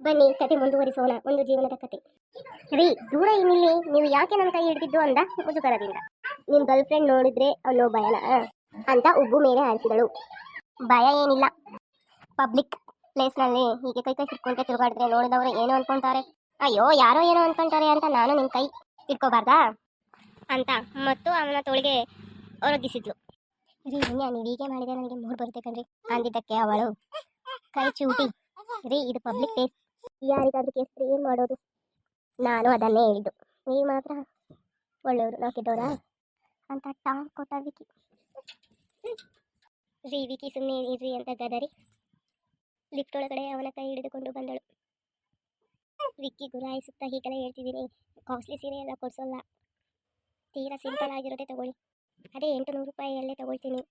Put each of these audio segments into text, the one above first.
ಬನ್ನಿ ಕತೆ ಮುಂದುವರಿಸೋಣ, ಒಂದು ಜೀವನದ ಕತೆ. ರೀ, ದೂರ ಏನಿಲ್ಲಿ ನೀವು ಯಾಕೆ ನನ್ನ ಕೈ ಹಿಡಿದಿದ್ದು ಅಂದ ಮುಜುಗರದಿಂದ. ನಿನ್ ಗರ್ಲ್ ಫ್ರೆಂಡ್ ನೋಡಿದ್ರೆ ಅನ್ನೋ ಭಯನ ಅಂತ ಉಬ್ಬು ಮೇಲೆ ಹಾರಿಸಿದಳು. ಭಯ ಏನಿಲ್ಲ. ಪಬ್ಲಿಕ್ ಪ್ಲೇಸ್ನಲ್ಲಿ ಹೀಗೆ ಕೈ ಕೈ ಸಿಕ್ಕೊಂಡೆ ತಿರುಗಾಡಿದ್ರೆ ನೋಡಿದವರು ಏನು ಅನ್ಕೊಂತಾರೆ. ಅಯ್ಯೋ, ಯಾರೋ ಏನೋ ಅನ್ಕೊಂತಾರೆ ಅಂತ ನಾನು ನಿನ್ ಕೈ ಇಟ್ಕೋಬಾರ್ದಾ ಅಂತ ಮತ್ತು ಅವನ ತೋಳಿಗೆ ಒರಗಿಸಿದ್ಲು. ರೀ ನೀವು ಹೀಗೆ ಮಾಡಿದ್ರೆ ನನಗೆ ಮೂಡ್ ಬರುತ್ತೆ ಕಣ್ರಿ, ಅಂದಿದ್ದಕ್ಕೆ ಅವಳು. ಕೈ ಚೂಟಿ. ರೀ, ಇದು ಪಬ್ಲಿಕ್ ಪ್ಲೇಸ್ ಯಾರಿಗಾದ್ರೂ ಕೇಸ್ ಏನ್ ಮಾಡೋದು? ನಾನು ಅದನ್ನೇ ಹೇಳಿದ್ದು. ನೀವು ಮಾತ್ರ ಒಳ್ಳೆಯವರು, ನಾವು ಅಂತ ಟಾಂಗ್ ಕೊಟ್ಟ ವಿಕಿ. ರೀ, ವಿಕಿ ಸುಮ್ಮನೆ ಇರ್ರಿ ಅಂತ ಗದರಿ. ಲಿಫ್ಟ್ ಒಳಗಡೆ ಅವನ ಕೈ ಹಿಡಿದುಕೊಂಡು ಬಂದಳು. ವಿಕ್ಕಿ ಗುರಾಯಿಸುತ್ತಾ ಹೀಗೆಲ್ಲ ಹೇಳ್ತಿದ್ದೀನಿ. ಕಾಸ್ಟ್ಲಿ ಸೀರೆ ಎಲ್ಲ ಕೊಡ್ಸೋಲ್ಲ. ತೀರಾ ಸಿಂಪಲ್ ಆಗಿರೋದೇ ತಗೊಳ್ಳಿ. ಅದೇ ಎಂಟು ನೂರು ರೂಪಾಯಿಯಲ್ಲೇ ತಗೊಳ್ತೀನಿ.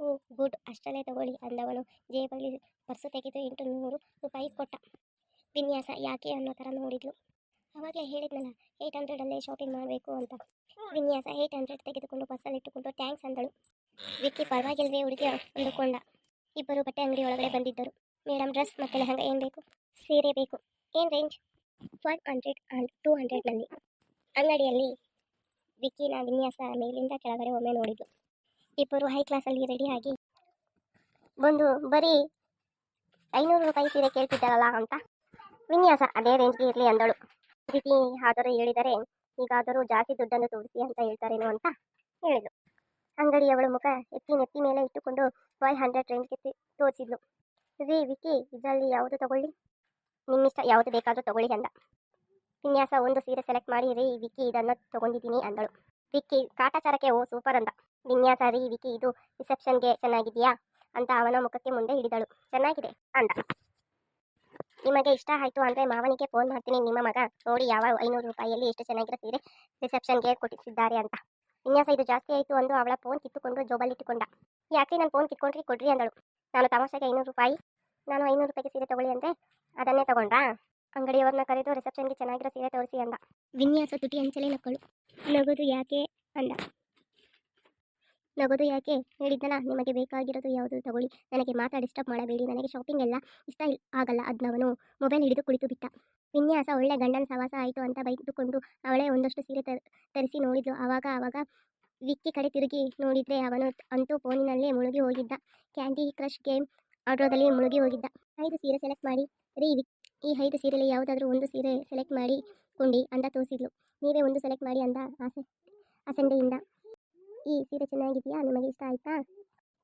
Oh, good. ಅಷ್ಟಲ್ಲೇ ತಗೊಳ್ಳಿ ಅಂದವನು ಜೇಬಲ್ಲಿ ಪರ್ಸು ತೆಗೆದು ಎಂಟು ನೂರು ರೂಪಾಯಿ ಕೊಟ್ಟ. ವಿನ್ಯಾಸ ಯಾಕೆ ಅನ್ನೋ ಥರ ನೋಡಿದ್ಲು. ಅವಾಗಲೇ ಹೇಳಿದ್ನಲ್ಲ ಏಯ್ಟ್ ಹಂಡ್ರೆಡಲ್ಲೇ ಶಾಪಿಂಗ್ ಮಾಡಬೇಕು ಅಂತ. ವಿನ್ಯಾಸ ಏಯ್ಟ್ ಹಂಡ್ರೆಡ್ ತೆಗೆದುಕೊಂಡು ಪರ್ಸಲ್ಲಿ ಇಟ್ಟುಕೊಂಡು ಥ್ಯಾಂಕ್ಸ್ ಅಂದಳು. ವಿಕ್ಕಿ ಪರವಾಗಿಲ್ವೇ ಹುಡುಗಿ ಅಂದುಕೊಂಡ. ಇಬ್ಬರು ಬಟ್ಟೆ ಅಂಗಡಿ ಒಳಗಡೆ ಬಂದಿದ್ದರು. ಮೇಡಮ್ ಡ್ರೆಸ್ ಮತ್ತು ಲೆಹಂಗ ಏನು ಬೇಕು? ಸೀರೆ ಬೇಕು. ಏನು range five hundred and two ಹಂಡ್ರೆಡ್ನಲ್ಲಿ ಅಂಗಡಿಯಲ್ಲಿ ವಿಕ್ಕಿನ ವಿನ್ಯಾಸ ಮೇಲಿಂದ ಕೆಳಗಡೆ ಒಮ್ಮೆ ನೋಡಿದ್ಲು. ಇಬ್ಬರು ಹೈ ಕ್ಲಾಸಲ್ಲಿ ಆಗಿ ಬಂದು ಬರೀ ಐನೂರು ರೂಪಾಯಿ ಸೀರೆ ಕೇಳ್ತಿದ್ದಾರಲ್ಲ ಅಂತ ವಿನ್ಯಾಸ ಅದೇ ರೇಂಜ್ಗೆ ಇರಲಿ ಅಂದಳು. ರೀತಿ ಆದರೂ ಹೇಳಿದರೆ ಈಗಾದರೂ ಜಾಸ್ತಿ ದುಡ್ಡನ್ನು ತೋರಿಸಿ ಅಂತ ಹೇಳ್ತಾರೇನು ಅಂತ ಹೇಳಿದ್ಲು. ಅಂಗಡಿಯವಳು ಮುಖ ಎತ್ತಿ ನೆತ್ತಿ ಮೇಲೆ ಇಟ್ಟುಕೊಂಡು ಫೈವ್ ಹಂಡ್ರೆಡ್ ರೇಂಜ್ಗೆ ತೋರಿಸಿದ್ಲು. ರೀ ವಿಕಿ ಇದರಲ್ಲಿ ಯಾವುದು ತಗೊಳ್ಳಿ? ನಿಮ್ಮಿಷ್ಟ ಯಾವುದು ಬೇಕಾದರೂ ತಗೊಳ್ಳಿ ಅಂದ. ವಿನ್ಯಾಸ ಒಂದು ಸೀರೆ ಸೆಲೆಕ್ಟ್ ಮಾಡಿ, ರೀ ವಿಕಿ ಇದನ್ನು ತಗೊಂಡಿದ್ದೀನಿ ಅಂದಳು. ವಿಕ್ಕಿ ಕಾಟಾಚಾರಕ್ಕೆ ಓ ಸೂಪರ್ ಅಂದ. ವಿನ್ಯಾಸ ರೀ ವಿಕ್ಕಿ, ಇದು ರಿಸೆಪ್ಷನ್ಗೆ ಚೆನ್ನಾಗಿದೆಯಾ? ಅಂತ ಅವನ ಮುಖಕ್ಕೆ ಮುಂದೆ ಹಿಡಿದಳು. ಚೆನ್ನಾಗಿದೆ ಅಂದ. ನಿಮಗೆ ಇಷ್ಟ ಆಯಿತು ಅಂದರೆ ಮಾವನಿಗೆ ಫೋನ್ ಮಾಡ್ತೀನಿ. ನಿಮ್ಮ ಮಗ ನೋಡಿ ಯಾವ ಐನೂರು ರೂಪಾಯಿಯಲ್ಲಿ ಎಷ್ಟು ಚೆನ್ನಾಗಿರೋ ಸೀರೆ ರಿಸೆಪ್ಷನ್ಗೆ ಕೊಟ್ಟಿಸಿದ್ದಾರೆ ಅಂತ. ವಿನ್ಯಾಸ, ಇದು ಜಾಸ್ತಿ ಆಯಿತು ಅಂದು ಅವಳ ಫೋನ್ ಕಿತ್ತುಕೊಂಡು ಜೋಬಲ್ಲಿ ಇಟ್ಟುಕೊಂಡ ಯಾಕೆ ನಾನು ಫೋನ್ ಕಿತ್ಕೊಂಡ್ರಿ, ಕೊಡ್ರಿ ಅಂದಳು. ನಾನು ತಮಾಷೆಗೆ ಐನೂರು ರೂಪಾಯಿ, ನಾನು ಐನೂರು ರೂಪಾಯಿಗೆ ಸೀರೆ ತಗೊಳ್ಳಿ ಅಂದರೆ ಅದನ್ನೇ ತಗೊಂಡ್ರಾ? ಅಂಗಡಿಯವ್ರನ್ನ ಕರೆದು ರಿಸೆಪ್ಷನ್ಗೆ ಚೆನ್ನಾಗಿರೋ ಸೀರೆ ತೋರಿಸಿ ಅಂದ. ವಿನ್ಯಾಸ ತುಟಿ ಅಂಚಲೆ ನಕ್ಕಳು. ನಗೋದು ಯಾಕೆ ಅಂದ. ನಗೋದು ಯಾಕೆ ಹೇಳಿದ್ದಲ್ಲ ನಿಮಗೆ ಬೇಕಾಗಿರೋದು ಯಾವುದು? ತಗೊಳ್ಳಿ. ನನಗೆ ಮಾತಾ ಡಿಸ್ಟರ್ಬ್ ಮಾಡಬೇಡಿ. ನನಗೆ ಶಾಪಿಂಗ್ ಎಲ್ಲ ಇಷ್ಟ ಆಗಲ್ಲ. ಅದನ್ನವನು ಮೊಬೈಲ್ ಹಿಡಿದು ಕುಳಿತು ಬಿಟ್ಟ. ವಿನ್ಯಾಸ ಒಳ್ಳೆ ಗಂಡನ ಸವಾಸ ಆಯಿತು ಅಂತ ಬೈದುಕೊಂಡು ಅವಳೇ ಒಂದಷ್ಟು ಸೀರೆ ತರಿಸಿ ನೋಡಿದ್ಲು. ಆವಾಗ ಆವಾಗ ವಿಕ್ಕಿ ಕಡೆ ತಿರುಗಿ ನೋಡಿದ್ರೆ ಅವನು ಅಂತೂ ಫೋನಿನಲ್ಲೇ ಮುಳುಗಿ ಹೋಗಿದ್ದ. ಕ್ಯಾಂಡಿ ಕ್ರಶ್ ಗೇಮ್ ಆಟೋದಲ್ಲಿ ಮುಳುಗಿ ಹೋಗಿದ್ದ. ಐದು ಸೀರೆ ಸೆಲೆಕ್ಟ್ ಮಾಡಿ. ರೀ, ವಿಕ್ ಈ ಐದು ಸೀರೆಯಲ್ಲಿ ಯಾವುದಾದ್ರೂ ಒಂದು ಸೀರೆ ಸೆಲೆಕ್ಟ್ ಮಾಡಿ ಕೊಂಡಿ ಅಂತ ತೋರಿಸಿದ್ಲು. ನೀವೇ ಒಂದು ಸೆಲೆಕ್ಟ್ ಮಾಡಿ ಅಂದ ಆಸೆ, ಅಸಂಡೆಯಿಂದ. ಈ ಸೀರೆ ಚೆನ್ನಾಗಿದೆಯಾ? ನಿಮಗೆ ಇಷ್ಟ ಆಯಿತಾ?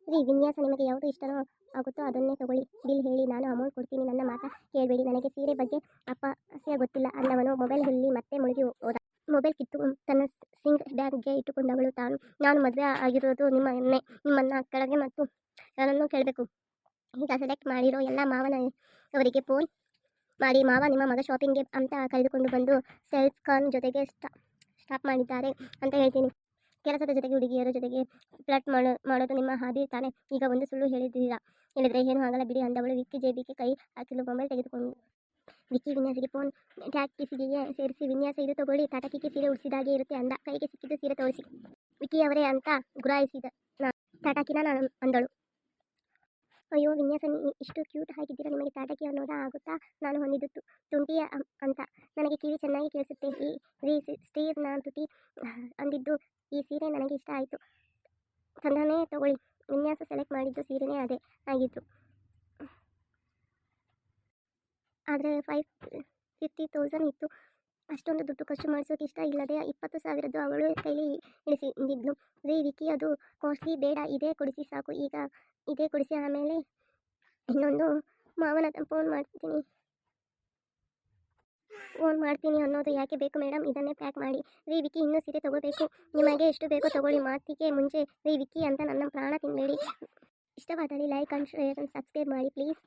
ರೀ, ವಿನ್ಯಾಸ ನಿಮಗೆ ಯಾವುದು ಇಷ್ಟನೋ ಆಗುತ್ತೋ ಅದನ್ನೇ ತಗೊಳ್ಳಿ. ಬಿಲ್ ಹೇಳಿ, ನಾನು ಅಮೌಂಟ್ ಕೊಡ್ತೀನಿ. ನನ್ನ ಮಾತಾ ಕೇಳಬೇಡಿ. ನನಗೆ ಸೀರೆ ಬಗ್ಗೆ ಅಪಸ್ಯ ಗೊತ್ತಿಲ್ಲ ಅಂದವನು ಮೊಬೈಲ್ ಹುಲ್ಲಿ ಮತ್ತೆ ಮುಳುಗಿ ಹೋದ. ಮೊಬೈಲ್ ಕಿತ್ತು ತನ್ನ ಸಿಂಗ್ ಬ್ಯಾಗ್ಗೆ ಇಟ್ಟುಕೊಂಡವಳು ತಾನು. ನಾನು ಮದುವೆ ಆಗಿರೋದು ನಿಮ್ಮನ್ನೇ ನಿಮ್ಮನ್ನ ಕೆಳಗೆ ಮತ್ತು ನನ್ನನ್ನು ಕೇಳಬೇಕು. ಈಗ ಸೆಲೆಕ್ಟ್ ಮಾಡಿರೋ ಎಲ್ಲ ಮಾವನ ಅವರಿಗೆ ಫೋನ್ ಮಾಡಿ ಮಾವ ನಿಮ್ಮ ಮಗ ಶಾಪಿಂಗ್ಗೆ ಅಂತ ಕರೆದುಕೊಂಡು ಬಂದು ಸೆಲ್ಫ್ ಖಾನ್ ಜೊತೆಗೆ ಸ್ಟಾ ಸ್ಟಾಪ್ ಮಾಡಿದ್ದಾರೆ ಅಂತ ಹೇಳ್ತೀನಿ. ಕೆಲಸದ ಜೊತೆಗೆ ಹುಡುಗಿಯರ ಜೊತೆಗೆ ಫ್ಲಟ್ ಮಾಡೋ, ಮಾಡೋದು ನಿಮ್ಮ ಹಾದಿ ತಾನೆ. ಈಗ ಒಂದು ಸುಳ್ಳು ಹೇಳಿದ್ದೀರಾ? ಹೇಳಿದರೆ ಏನು ಆಗಲ್ಲ ಬಿಡಿ ಅಂದವಳು ವಿಕ್ಕಿ ಜೇಬಿಗೆ ಕೈ ಹಾಕಿಲು ಮೊಬೈಲ್ ತೆಗೆದುಕೊಂಡು. ವಿಕ್ಕಿ ವಿನ್ಯಾಸಿಗೆ ಫೋನ್ ಟ್ಯಾಕ್ ಕಿಸಿಗೆ ಸೇರಿಸಿ, ವಿನ್ಯಾಸ ಇದು ತಗೊಳ್ಳಿ ತಾಟಕಿಗೆ ಸೀರೆ ಉಡಿಸಿದಾಗೆ ಇರುತ್ತೆ ಅಂದ. ಕೈಗೆ ಸಿಕ್ಕಿದ್ದು ಸೀರೆ ತೋರಿಸಿ. ವಿಕ್ಕಿ ಅವರೇ ಅಂತ ಗುರಾಯಿಸಿದ ನಾ ತಾಟಕಿನ ನಾನು ಅಂದಳು. ಅಯ್ಯೋ ವಿನ್ಯಾಸ ಇಷ್ಟು ಕ್ಯೂಟ್ ಆಗಿದ್ದೀರಾ ನಿಮಗೆ ತಾಟಕಿ ಅನ್ನೋದ ಆಗುತ್ತಾ? ನಾನು ಹೊಂದಿದ್ದು ತುಂಟಿಯ ಅಂತ. ನನಗೆ ಕಿವಿ ಚೆನ್ನಾಗಿ ಕೇಳಿಸುತ್ತೆ. ಈ, ರೀ ಸ್ಟೀರ್ನ ತುಟಿ ಅಂದಿದ್ದು ಈ ಸೀರೆ ನನಗೆ ಇಷ್ಟ ಆಯಿತು. ತಂದನೇ ತಗೊಳ್ಳಿ. ವಿನ್ಯಾಸ ಸೆಲೆಕ್ಟ್ ಮಾಡಿದ್ದು ಸೀರೆನೇ ಅದೇ ಆಗಿತ್ತು ಆದರೆ ಫೈವ್, ಫಿಫ್ಟಿ ತೌಸಂಡ್ ಇತ್ತು. ಅಷ್ಟೊಂದು ದುಡ್ಡು ಖರ್ಚು ಮಾಡಿಸೋಕೆ ಇಷ್ಟ ಇಲ್ಲದೆ ಇಪ್ಪತ್ತು ಸಾವಿರದ್ದು ಅವಳು ಕೈಲಿ ಇಳಿಸಿದ್ಲು ರೀ ವಿಕಿ ಅದು ಕಾಸ್ಟ್ಲಿ ಬೇಡ, ಇದೇ ಕೊಡಿಸಿ, ಸಾಕು. ಈಗ ಇದೇ ಕೊಡಿಸಿ, ಆಮೇಲೆ ಇನ್ನೊಂದು ಮಾವನ ಫೋನ್ ಮಾಡ್ತೀನಿ. ಫೋನ್ ಮಾಡ್ತೀನಿ ಅನ್ನೋದು ಯಾಕೆ ಬೇಕು ಮೇಡಮ್ ಇದನ್ನೇ ಪ್ಯಾಕ್ ಮಾಡಿ. ರೀ ವಿಕಿ ಇನ್ನೂ ಸೀರೆ ತಗೋಬೇಕು. ನಿಮಗೆ ಎಷ್ಟು ಬೇಕೋ ತಗೊಳ್ಳಿ. ಮಾತಿಗೆ ಮುಂಚೆ, ರೀ ವಿಕಿ ಅಂತ ನನ್ನ ಪ್ರಾಣ ತಿನ್ನಬೇಡಿ ಇಷ್ಟವಾದಲ್ಲಿ like and share and subscribe ಮಾಡಿ ಪ್ಲೀಸ್